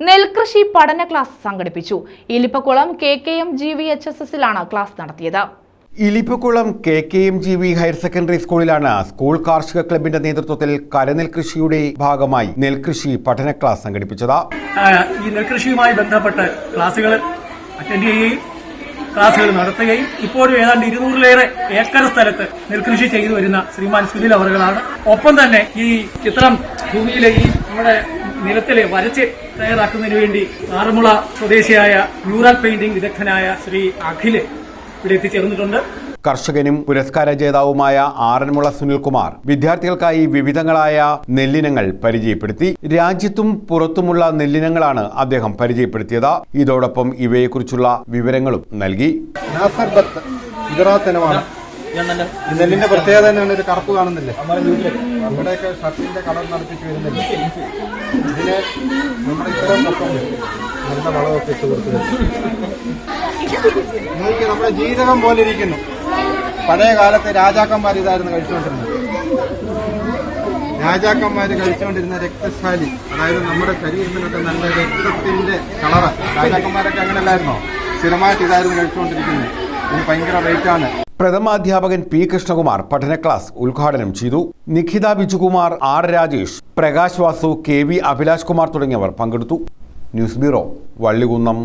നെൽകൃഷി പഠന ക്ലാസ് സംഘടിപ്പിച്ചു. Ilippakkulam K K M G V H S എസിലാണ് class നടത്തിയത്. Ilippakkulam K K M G V higher secondary സ്കൂളിലാണ് school കാർഷിക ക്ലബിന്റെ നേതൃത്വത്തിൽ കരനെൽ കൃഷിയുടെ ഭാഗമായി നെൽകൃഷി പഠന ക്ലാസ് സംഘടിപ്പിച്ചത്. ഈ നെൽകൃഷിയുമായി ബന്ധപ്പെട്ട് ക്ലാസുകൾ അറ്റൻഡ് ചെയ്യുകയും ക്ലാസുകൾ നടത്തുകയും ഇപ്പോഴും ഏതാണ്ട് ഇരുന്നൂറിലേറെ ഏക്കർ സ്ഥലത്ത് നെൽകൃഷി ചെയ്തു വരുന്ന ശ്രീമാൻ സുനിൽ അവറുകളാണ്. ഒപ്പം തന്നെ ഈ ചിത്രം ഭൂമിയിലെ ഈ നമ്മുടെ നിലത്തിലെ വരച്ച് തയ്യാറാക്കുന്നതിന് വേണ്ടി ആറന്മുള സ്വദേശിയായ മ്യൂറൽ പെയിന്റിംഗ് വിദഗ്ധനായ ശ്രീ അഖിൽ ഇവിടെ എത്തിച്ചേർന്നിട്ടുണ്ട്. കർഷകനും പുരസ്കാര ജേതാവുമായ ആറന്മുള സുനിൽകുമാർ വിദ്യാർത്ഥികൾക്കായി വിവിധങ്ങളായ നെല്ലിനങ്ങൾ പരിചയപ്പെടുത്തി. രാജ്യത്തും പുറത്തുമുള്ള നെല്ലിനങ്ങളാണ് അദ്ദേഹം പരിചയപ്പെടുത്തിയത്. ഇതോടൊപ്പം ഇവയെക്കുറിച്ചുള്ള വിവരങ്ങളും നൽകി. നെല്ലിന്റെ പ്രത്യേകത തന്നെയാണ് ഒരു കറുപ്പ് കാണുന്നില്ലേ? നമ്മുടെയൊക്കെ ഷർട്ടിന്റെ കളർ വരുന്നില്ല? ഇതിന് നമ്മുടെ ഇത്തരം നല്ല വളമൊക്കെ ഇട്ട് കൊടുത്ത് നോക്കി നമ്മുടെ ജീവിതം പോലെ ഇരിക്കുന്നു. പഴയ കാലത്തെ രാജാക്കന്മാർ ഇതായിരുന്നു കഴിച്ചുകൊണ്ടിരുന്നത്. രാജാക്കന്മാർ കഴിച്ചുകൊണ്ടിരുന്ന രക്തശാലി അതായത് നമ്മുടെ ശരീരത്തിനൊക്കെ നല്ല രക്തത്തിന്റെ കളറ്. രാജാക്കന്മാരൊക്കെ അങ്ങനെയല്ലായിരുന്നോ? സ്ഥിരമായിട്ട് ഇതായിരുന്നു കഴിച്ചുകൊണ്ടിരിക്കുന്നത്. പ്രഥമാധ്യാപകൻ പി കൃഷ്ണകുമാർ പഠന ക്ലാസ് ഉദ്ഘാടനം ചെയ്തു. Nikhitha Bijukumar R Rajesh Prakash Vasu K V Abhilash Kumar തുടങ്ങിയവർ പങ്കെടുത്തു. News bureau Vallikunnam.